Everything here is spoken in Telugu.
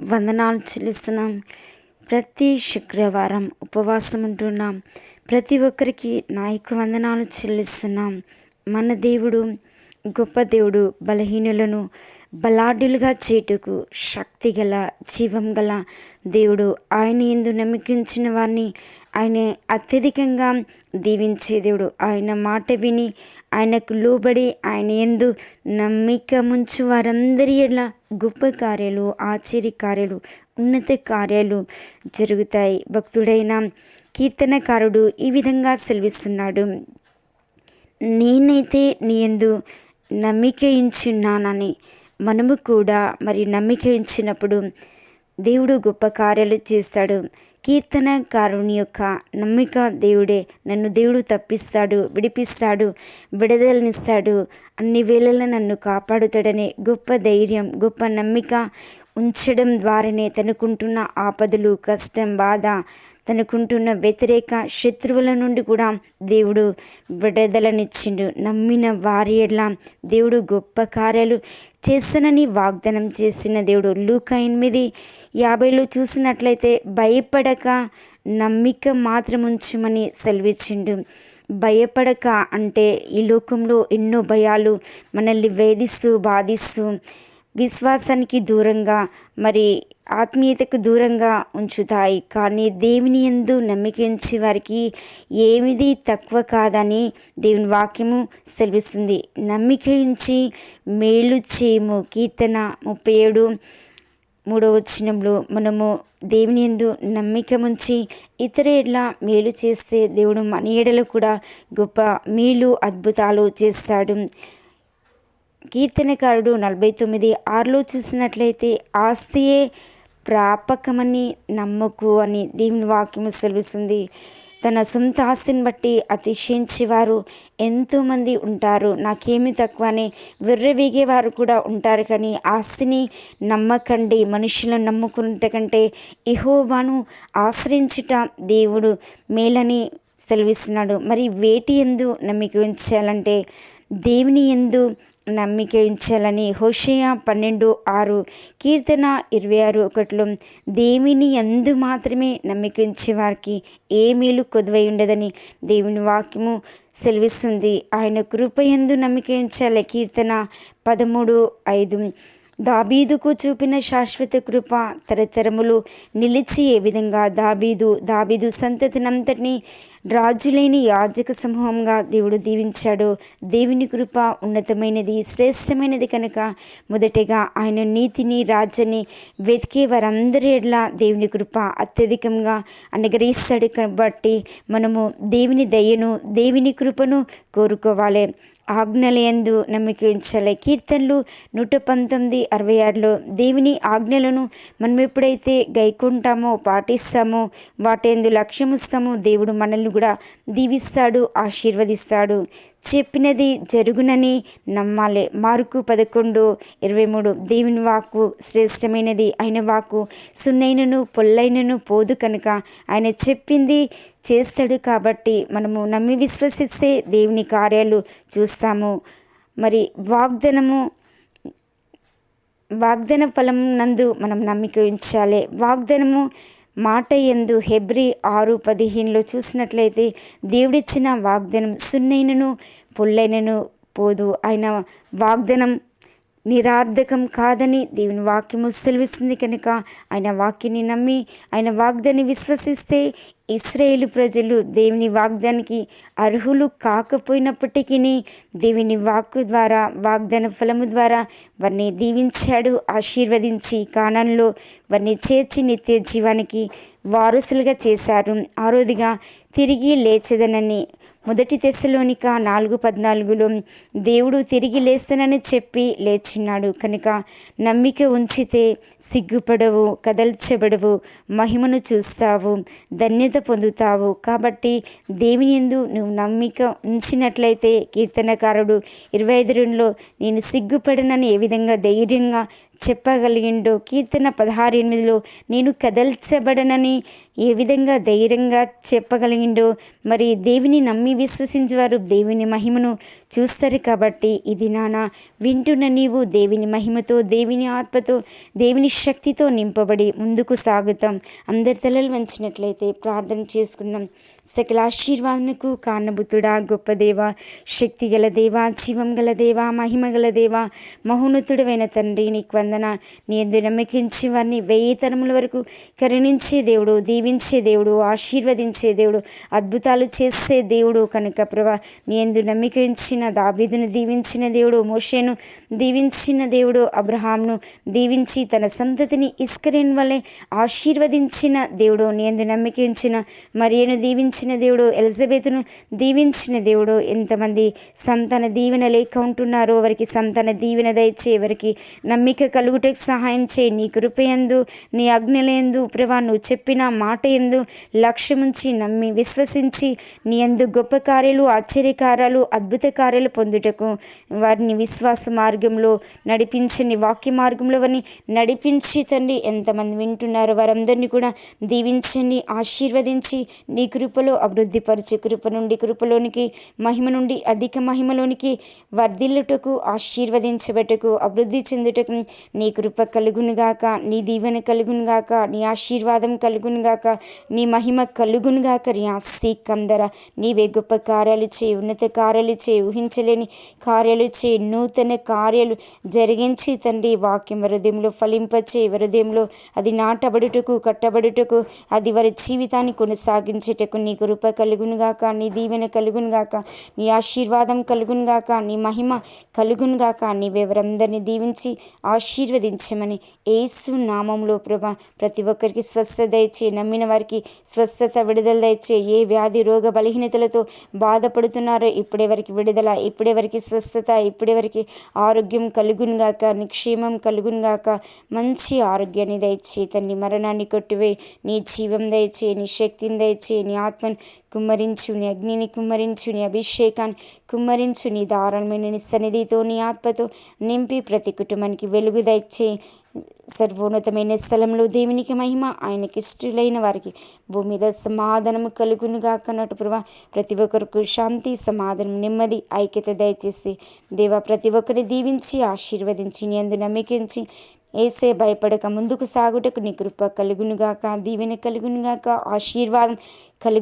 వందనాలు చెల్లిస్తున్నాం. ప్రతి శుక్రవారం ఉపవాసం ఉంటున్నాం. ప్రతి ఒక్కరికి నాయకు వందనాలు చెల్లిస్తున్నాం. మన దేవుడు గొప్ప దేవుడు బలహీనులను బలాఢ్యులుగా చేటుకు శక్తి గల జీవం గల దేవుడు ఆయన ఎందు నమ్మకించిన వారిని ఆయన అత్యధికంగా దీవించే దేవుడు. ఆయన మాట విని ఆయనకు లోబడి ఆయన ఎందు నమ్మిక ముంచు వారందరి ఎడల గొప్ప కార్యాలు ఆశ్చర్య కార్యాలు ఉన్నత కార్యాలు జరుగుతాయి. భక్తుడైన కీర్తనకారుడు ఈ విధంగా సెలవిస్తున్నాడు. నేనైతే నీ యందు నమ్మిక మనము కూడా మరి నమ్మిక ఇచ్చినప్పుడు దేవుడు గొప్ప కార్యాలు చేస్తాడు. కీర్తనకారుని యొక్క నమ్మిక దేవుడే. నన్ను దేవుడు తప్పిస్తాడు విడిపిస్తాడు విడుదలనిస్తాడు. అన్ని వేళలా నన్ను కాపాడుతాడనే గొప్ప ధైర్యం గొప్ప నమ్మిక ఉంచడం ద్వారానే తనుకుంటున్న ఆపదలు కష్టం బాధ తనకుంటున్న వ్యతిరేక శత్రువుల నుండి కూడా దేవుడు విడుదలనిచ్చిండు. నమ్మిన వారి ఎడ్ల దేవుడు గొప్ప కార్యాలు చేస్తానని వాగ్దానం చేసిన దేవుడు. లూక ఎనిమిది యాభైలో చూసినట్లయితే భయపడక నమ్మిక మాత్రం ఉంచమని సెలవిచ్చిండు. భయపడక అంటే ఈ లోకంలో ఎన్నో భయాలు మనల్ని వేధిస్తూ బాధిస్తూ విశ్వాసానికి దూరంగా మరి ఆత్మీయతకు దూరంగా ఉంచుతాయి. కానీ దేవుని ఎందు నమ్మికించే వారికి ఏమిది తక్కువ కాదని దేవుని వాక్యము సెలవిస్తుంది. నమ్మికించి మేలు చేయము. కీర్తన ముప్పై ఏడు మూడవ వచనంలో మనము దేవుని ఎందు నమ్మిక ఉంచి ఇతర ఎడ్ల మేలు చేస్తే దేవుడు మన ఏడలో కూడా గొప్ప మేలు అద్భుతాలు చేస్తాడు. కీర్తనకారుడు నలభై తొమ్మిది ఆరులో చూసినట్లయితే ఆస్తియే ప్రాపకమని నమ్మకు అని దేవుని వాక్యము సెలవుస్తుంది. తన సొంత ఆస్తిని బట్టి అతిశయించేవారు ఎంతోమంది ఉంటారు. నాకేమి తక్కువ అని విర్రవీగేవారు కూడా ఉంటారు కానీ ఆస్తిని నమ్మకండి. మనుషులను నమ్ముకుంటే కంటే ఇహోవాను ఆశ్రయించుట దేవుడు మేలని సెలవిస్తున్నాడు. మరి వేటి ఎందు నమ్మిక ఉంచాలంటే దేవుని ఎందు నమ్మిక ఉంచాలని హోషయ పన్నెండు ఆరు కీర్తన ఇరవై ఆరు ఒకటిలో దేవుని ఎందు మాత్రమే నమ్మికించే వారికి ఏ మేలు కొదువై ఉండదని దేవుని వాక్యము సెలవిస్తుంది. ఆయన కృప ఎందు నమ్మిక ఉంచాలి కీర్తన పదమూడు ఐదు. దాబీదుకు చూపిన శాశ్వత కృప తరతరములు నిలిచి ఏ విధంగా దాబీదు దాబీదు సంతతినంతటిని రాజులేని యాజక సమూహంగా దేవుడు దీవించాడు. దేవుని కృప ఉన్నతమైనది శ్రేష్టమైనది కనుక మొదటిగా ఆయన నీతిని రాజ్యాన్ని వెతికే వారందరి ఎడ్ల దేవుని కృప అత్యధికంగా అనుగ్రహిస్తాడు కాబట్టి మనము దేవుని దయను దేవుని కృపను కోరుకోవాలి. ఆజ్ఞలయందు నమ్మిక ఉంచాలి కీర్తనలు నూట పంతొమ్మిది అరవై ఆరులో దేవుని ఆజ్ఞలను మనం ఎప్పుడైతే గైకుంటామో పాటిస్తామో వాటి లక్ష్యముస్తామో దేవుడు మనల్ని కూడా దీవిస్తాడు ఆశీర్వదిస్తాడు. చెప్పినది జరుగునని నమ్మాలి. మార్కు పదకొండు ఇరవై మూడు. దేవుని వాక్కు శ్రేష్టమైనది ఆయన వాక్కు సున్నైనను పొల్లైనను పోదు కనుక ఆయన చెప్పింది చేస్తాడు కాబట్టి మనము నమ్మి విశ్వసిస్తే దేవుని కార్యాలు చూస్తాము. మరి వాగ్దనము వాగ్దన ఫలం నందు మనం నమ్మిక ఉంచాలి. వాగ్దనము మాట ఎందు హెబ్రి ఆరు పదిహేనులో చూసినట్లయితే దేవుడిచ్చిన వాగ్దానం సున్నైనను పుల్లైనను పోదు. ఆయన వాగ్దానం నిరార్థకం కాదని దేవుని వాక్యము సెలవిస్తుంది కనుక ఆయన వాక్యాన్ని నమ్మి ఆయన వాగ్దాన్ని విశ్వసిస్తే ఇస్రాయేలు ప్రజలు దేవుని వాగ్దానికి అర్హులు కాకపోయినప్పటికీ దేవుని వాక్కు ద్వారా వాగ్దాన ఫలము ద్వారా వారిని దీవించాడు ఆశీర్వదించి కానంలో వారిని చేర్చి నిత్య జీవానికి వారసులుగా చేశారు. ఆరోదిగా తిరిగి లేచదనని మొదటి తెశలోనిక నాలుగు పద్నాలుగులో దేవుడు తిరిగి లేస్తానని చెప్పి లేచున్నాడు కనుక నమ్మిక ఉంచితే సిగ్గుపడవు కదల్చబడవు మహిమను చూస్తావు ధన్యత పొందుతావు. కాబట్టి దేవుని ఎందు నువ్వు నమ్మిక ఉంచినట్లయితే కీర్తనకారుడు ఇరవై ఐదు రెండులో నేను సిగ్గుపడనని ఏ విధంగా ధైర్యంగా చెప్పగలిగిండో కీర్తన పదహారు ఎనిమిదిలో నేను కదల్చబడనని ఏ విధంగా ధైర్యంగా చెప్పగలిగిండో మరి దేవుని నమ్మి విశ్వసించేవారు దేవుని మహిమను చూస్తారు కాబట్టి ఇది నాన్న వింటున్న నీవు దేవుని మహిమతో దేవుని ఆత్మతో దేవుని శక్తితో నింపబడి ముందుకు సాగుతాం. అందరి తలలు వంచినట్లయితే ప్రార్థన చేసుకుందాం. సకల ఆశీర్వాదనకు కారణభూతుడా గొప్ప దేవ శక్తి గల దేవ జీవం గల దేవ మహిమ గల దేవ మహోన్నతుడమైన తండ్రి నీకు వందన. నీ నమ్మకించి వారిని వెయ్యి తరముల వరకు కరుణించే దేవుడు దీవించే దేవుడు ఆశీర్వదించే దేవుడు అద్భుతాలు చేసే దేవుడు కనుక ప్రభా. నీ ఎందు నమ్మికించిన దాబీదును దీవించిన దేవుడు మోషేను దీవించిన దేవుడు అబ్రహాంను దీవించి తన సంతతిని ఇస్కరేన్ వలె ఆశీర్వదించిన దేవుడు నీ ఎందు నమ్మికించిన మరియను దీవించిన దేవుడు ఎలిజబెత్ను దీవించిన దేవుడు. ఎంతమంది సంతాన దీవెన లేక ఉంటున్నారో వారికి సంతాన దీవెన దయచే వారికి నమ్మిక కలుగుటకు సహాయం చేయి నీ కృపయందు నీ అగ్నిలందు ప్రభా నువ్వు చెప్పిన మాట ఎందు లక్ష్యముంచి నమ్మి విశ్వసించి నీ ఎందు గొప్ప కార్యాలు ఆశ్చర్యకార్యాలు అద్భుత కార్యాలు పొందుటకు వారిని విశ్వాస మార్గంలో నడిపించండి వాక్య మార్గంలో వారిని నడిపించి తండ్రి ఎంతమంది వింటున్నారో వారందరినీ కూడా దీవించండి ఆశీర్వదించి నీ కృపలో అభివృద్ధిపరచు కృప నుండి కృపలోనికి మహిమ నుండి అధిక మహిమలోనికి వర్ధిల్లుటకు ఆశీర్వదించబెటకు అభివృద్ధి చెందుటకు నీ కృప కలుగునుగాక నీ దీవెన కలుగునుగాక నీ ఆశీర్వాదం కలుగునుగాక నీ మహిమ కలుగునుగాక నీ ఆస్తి కందర. నీవే గొప్ప కార్యాలు చేయి ఉన్నత కార్యాలు చేయి ఊహించలేని కార్యాలు చేయి నూతన కార్యాలు జరిగించి తండ్రి వాక్యం హృదయంలో ఫలింపచే హృదయంలో అది నాటబడుటకు కట్టబడుటకు అది వారి జీవితాన్ని కొనసాగించుటకు నీ కృప కలుగునుగాక నీ దీవెన కలుగునుగాక నీ ఆశీర్వాదం కలుగునుగాక నీ మహిమ కలుగునుగాక నీవెవరందరినీ దీవించి ఆశీ ఆశీర్వదించమని ఏసు నామంలో ప్రభా ప్రతి ఒక్కరికి స్వస్థత దయచే నమ్మిన వారికి స్వస్థత విడుదల దయచే ఏ వ్యాధి రోగ బలహీనతలతో బాధపడుతున్నారో ఇప్పుడే వరకు విడుదల ఇప్పుడే వరకు స్వస్థత ఇప్పుడే వరకు ఆరోగ్యం కలుగునుగాక నిక్షేమం కలుగునుగాక. మంచి ఆరోగ్యాన్ని దయచే తన్ని. మరణాన్ని కొట్టివే నీ జీవం దయచే నీ శక్తిని దయచే నీ ఆత్మను కుమ్మరించు నీ అగ్నిని కుమ్మరించు నీ అభిషేకాన్ని కుమ్మరించు నీ దారుణమైన నీ సన్నిధితో నీ ఆత్మతో నింపి ప్రతి కుటుంబానికి వెలుగు దయచే సర్వోన్నతమైన స్థలంలో దేవునికి మహిమ ఆయనకి ఇష్టలైన వారికి భూమి మీద సమాధానము కలుగునుగా కన్నట్టు ప్రభా ప్రతి ఒక్కరికి శాంతి సమాధానం నెమ్మది ఐక్యత దయచేసి దేవా ప్రతి ఒక్కరిని దీవించి ఆశీర్వదించి నీ అందు ఏసే భయపడక ముందుకు సాగుటకు నీ కృప కలుగునుగాక దీవెన కలుగునుగాక ఆశీర్వాదం కలుగు